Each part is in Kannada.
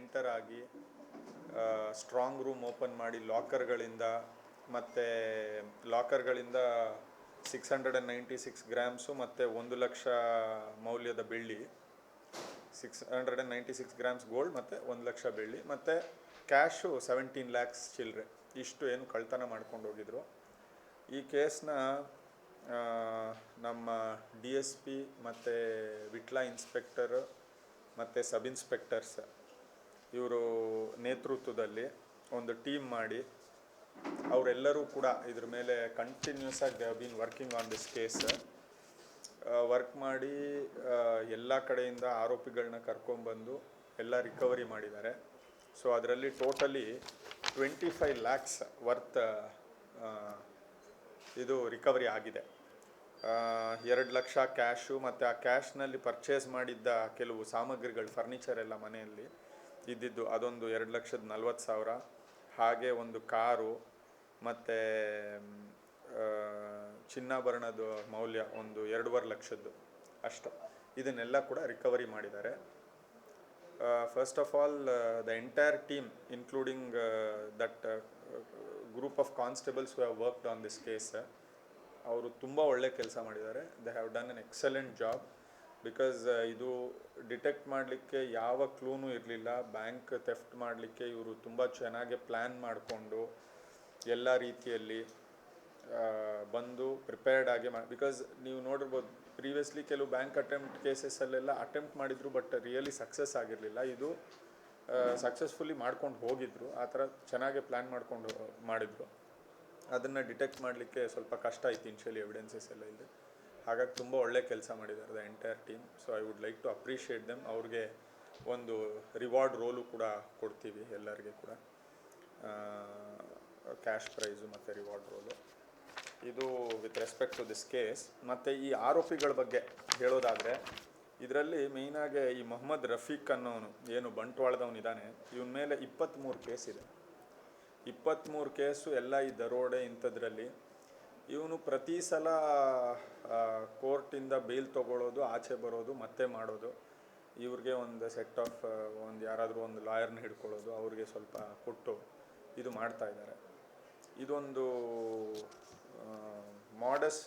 ಎಂಟರ್ ಆಗಿ ಸ್ಟ್ರಾಂಗ್ ರೂಮ್ ಓಪನ್ ಮಾಡಿ ಲಾಕರ್ಗಳಿಂದ ಮತ್ತು ಲಾಕರ್ಗಳಿಂದ six hundred and ninety six grams ಮತ್ತು ಒಂದು ಲಕ್ಷ ಮೌಲ್ಯದ ಬೆಳ್ಳಿ six hundred and ninety six grams gold ಮತ್ತು ಒಂದು ಲಕ್ಷ ಬೆಳ್ಳಿ, ಮತ್ತು ಕ್ಯಾಶು ಸೆವೆಂಟೀನ್ ಲ್ಯಾಕ್ಸ್ ಚಿಲ್ಲರೆ ಇಷ್ಟು ಏನು ಕಳ್ತನ ಮಾಡ್ಕೊಂಡು ಹೋಗಿದ್ರು. ಈ ಕೇಸ್ನ ನಮ್ಮ ಡಿ ಎಸ್ ಪಿ ಮತ್ತು ವಿಟ್ಲ ಇನ್ಸ್ಪೆಕ್ಟರ್ ಮತ್ತು ಸಬ್ ಇನ್ಸ್ಪೆಕ್ಟರ್ಸ್ ಇವರು ನೇತೃತ್ವದಲ್ಲಿ ಒಂದು ಟೀಮ್ ಮಾಡಿ ಅವರೆಲ್ಲರೂ ಕೂಡ ಇದ್ರ ಮೇಲೆ ಕಂಟಿನ್ಯೂಸ್ ಆಗಿ been working on this case work ಮಾಡಿ ಎಲ್ಲ ಕಡೆಯಿಂದ ಆರೋಪಿಗಳನ್ನ ಕರ್ಕೊಂಡ್ಬಂದು ಎಲ್ಲ ರಿಕವರಿ ಮಾಡಿದ್ದಾರೆ. ಸೊ ಅದರಲ್ಲಿ totally twenty five lakhs worth ಇದು ರಿಕವರಿ ಆಗಿದೆ. ಎರಡು ಲಕ್ಷ ಕ್ಯಾಶು ಮತ್ತು ಆ ಕ್ಯಾಶ್ನಲ್ಲಿ ಪರ್ಚೇಸ್ ಮಾಡಿದ್ದ ಕೆಲವು ಸಾಮಗ್ರಿಗಳು ಫರ್ನಿಚರ್ ಎಲ್ಲ ಮನೆಯಲ್ಲಿ ಇದ್ದಿದ್ದು ಅದೊಂದು ಎರಡು ಲಕ್ಷದ ನಲ್ವತ್ತು ಸಾವಿರ. ಹಾಗೆ ಒಂದು ಕಾರು, ಮತ್ತು ಚಿನ್ನಾಭರಣದ ಮೌಲ್ಯ ಒಂದು ಎರಡೂವರೆ ಲಕ್ಷದ್ದು ಅಷ್ಟು. ಇದನ್ನೆಲ್ಲ ಕೂಡ ರಿಕವರಿ ಮಾಡಿದ್ದಾರೆ. First of all the entire team including that group of constables have worked on this case ಅವರು ತುಂಬ ಒಳ್ಳೆ ಕೆಲಸ ಮಾಡಿದ್ದಾರೆ. They have done an excellent job because ಇದು ಡಿಟೆಕ್ಟ್ ಮಾಡಲಿಕ್ಕೆ ಯಾವ ಕ್ಲೂನೂ ಇರಲಿಲ್ಲ. ಬ್ಯಾಂಕ್ ತೆಫ್ಟ್ ಮಾಡಲಿಕ್ಕೆ ಇವರು ತುಂಬ ಚೆನ್ನಾಗಿ ಪ್ಲ್ಯಾನ್ ಮಾಡಿಕೊಂಡು ಎಲ್ಲ ರೀತಿಯಲ್ಲಿ ಬಂದು ಪ್ರಿಪೇರ್ಡ್ ಆಗಿ ಮಾಡಿ ಬಿಕಾಸ್ ನೀವು ನೋಡಿರ್ಬೋದು ಪ್ರೀವಿಯಸ್ಲಿ ಕೆಲವು ಬ್ಯಾಂಕ್ ಅಟೆಂಪ್ಟ್ ಕೇಸಸ್ಸಲ್ಲೆಲ್ಲ ಅಟೆಂಪ್ಟ್ ಮಾಡಿದರು ಬಟ್ ರಿಯಲಿ ಸಕ್ಸಸ್ ಆಗಿರಲಿಲ್ಲ. ಇದು ಸಕ್ಸಸ್ಫುಲಿ ಮಾಡ್ಕೊಂಡು ಹೋಗಿದ್ರು. ಆ ಥರ ಚೆನ್ನಾಗಿ ಪ್ಲ್ಯಾನ್ ಮಾಡಿಕೊಂಡು, ಮಾಡಿದರು. ಅದನ್ನು ಡಿಟೆಕ್ಟ್ ಮಾಡಲಿಕ್ಕೆ ಸ್ವಲ್ಪ ಕಷ್ಟ ಆಯ್ತು ಇನ್ಷಿಯಲಿ ಎವಿಡೆನ್ಸಸ್ ಎಲ್ಲ ಇದೆ ಹಾಗಾಗಿ ತುಂಬ ಒಳ್ಳೆ ಕೆಲಸ ಮಾಡಿದ್ದಾರೆ the entire team so I would like to appreciate them ಅವ್ರಿಗೆ ಒಂದು ರಿವಾರ್ಡ್ ರೋಲು ಕೂಡ ಕೊಡ್ತೀವಿ ಎಲ್ಲರಿಗೆ ಕೂಡ. ಕ್ಯಾಶ್ ಪ್ರೈಸು ಮತ್ತು ರಿವಾರ್ಡ್ ರೋಲು ಇದು with respect to this case ಮತ್ತು ಈ ಆರೋಪಿಗಳ ಬಗ್ಗೆ ಹೇಳೋದಾದರೆ, ಇದರಲ್ಲಿ ಮೇಯ್ನಾಗೆ ಈ ಮೊಹಮ್ಮದ್ ರಫೀಕ್ ಅನ್ನೋನು, ಏನು ಬಂಟ್ವಾಳದವನಿದ್ದಾನೆ ಇವನ ಮೇಲೆ ಇಪ್ಪತ್ತ್ಮೂರು ಕೇಸ್ ಇದೆ. ಇಪ್ಪತ್ತ್ಮೂರು ಕೇಸು ಎಲ್ಲ ಈ ದರೋಡೆ ಇಂಥದ್ರಲ್ಲಿ ಇವನು ಪ್ರತಿ ಸಲ ಕೋರ್ಟಿಂದ ಬೇಲ್ ತೊಗೊಳ್ಳೋದು ಆಚೆ ಬರೋದು, ಮತ್ತೆ ಮಾಡೋದು. ಇವ್ರಿಗೆ ಒಂದು ಸೆಟ್ ಆಫ್ ಒಂದು ಯಾರಾದರೂ ಒಂದು ಲಾಯರ್ನ ಹಿಡ್ಕೊಳ್ಳೋದು, ಅವ್ರಿಗೆ ಸ್ವಲ್ಪ ಕೊಟ್ಟು ಇದು ಮಾಡ್ತಾ ಇದ್ದಾರೆ ಇದೊಂದು ಮಾಡಸ್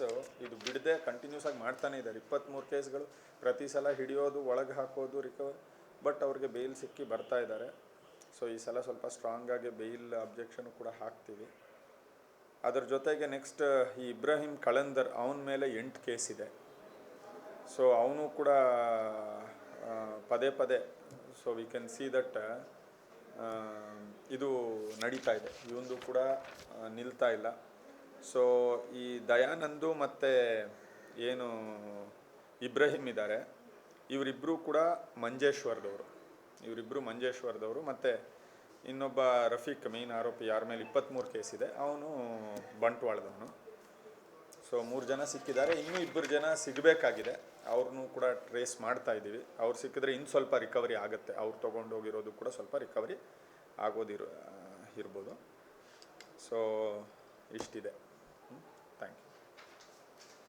ಇದು ಬಿಡದೆ ಕಂಟಿನ್ಯೂಸ್ ಆಗಿ ಮಾಡ್ತಾನೆ ಇದ್ದಾರೆ ಇಪ್ಪತ್ತ್ಮೂರು ಕೇಸ್ಗಳು ಪ್ರತಿ ಸಲ ಹಿಡಿಯೋದು, ಒಳಗೆ ಹಾಕೋದು ರಿಕವರ್ ಬಟ್ ಅವ್ರಿಗೆ ಬೇಲ್ ಸಿಕ್ಕಿ ಬರ್ತಾ ಇದ್ದಾರೆ ಸೊ ಈ ಸಲ ಸ್ವಲ್ಪ ಸ್ಟ್ರಾಂಗಾಗಿ ಬೇಲ್ ಅಬ್ಜೆಕ್ಷನ್ ಕೂಡ ಹಾಕ್ತೀವಿ. ಅದರ ಜೊತೆಗೆ ನೆಕ್ಸ್ಟ್ ಈ ಇಬ್ರಾಹಿಂ ಕಳಂದರ್ ಅವನ ಮೇಲೆ ಎಂಟು ಕೇಸ್ ಇದೆ. ಸೊ ಅವನು ಕೂಡ ಪದೇ ಪದೇ so we can see that ಇದು ನಡೀತಾ ಇದೆ. ಇವಂದು ಕೂಡ ನಿಲ್ತಾ ಇಲ್ಲ. ಸೊ ಈ ದಯಾನಂದು ಮತ್ತು ಏನು ಇಬ್ರಾಹಿಂ ಇದ್ದಾರೆ ಇವರಿಬ್ಬರು ಕೂಡ ಮಂಜೇಶ್ವರದವರು. ಇವರಿಬ್ಬರು ಮಂಜೇಶ್ವರದವರು ಮತ್ತು ಇನ್ನೊಬ್ಬ ರಫೀಕ್ ಮೇನ್ ಆರೋಪಿ ಯಾರ ಮೇಲೆ ಇಪ್ಪತ್ತ್ಮೂರು ಕೇಸ್ ಇದೆ. ಅವನು ಬಂಟ್ವಾಳದವನು. ಸೊ ಮೂರು ಜನ ಸಿಕ್ಕಿದ್ದಾರೆ. ಇನ್ನೂ ಇಬ್ಬರು ಜನ ಸಿಗಬೇಕಾಗಿದೆ. ಅವ್ರನ್ನೂ ಕೂಡ ಟ್ರೇಸ್ ಮಾಡ್ತಾ ಇದ್ದೀವಿ. ಅವ್ರು ಸಿಕ್ಕಿದ್ರೆ ಇನ್ನು ಸ್ವಲ್ಪ ರಿಕವರಿ ಆಗುತ್ತೆ. ಅವ್ರು ತೊಗೊಂಡೋಗಿರೋದು ಕೂಡ ಸ್ವಲ್ಪ ರಿಕವರಿ ಆಗೋದಿರೋ ಇರ್ಬೋದು. ಸೊ ಇಷ್ಟಿದೆ.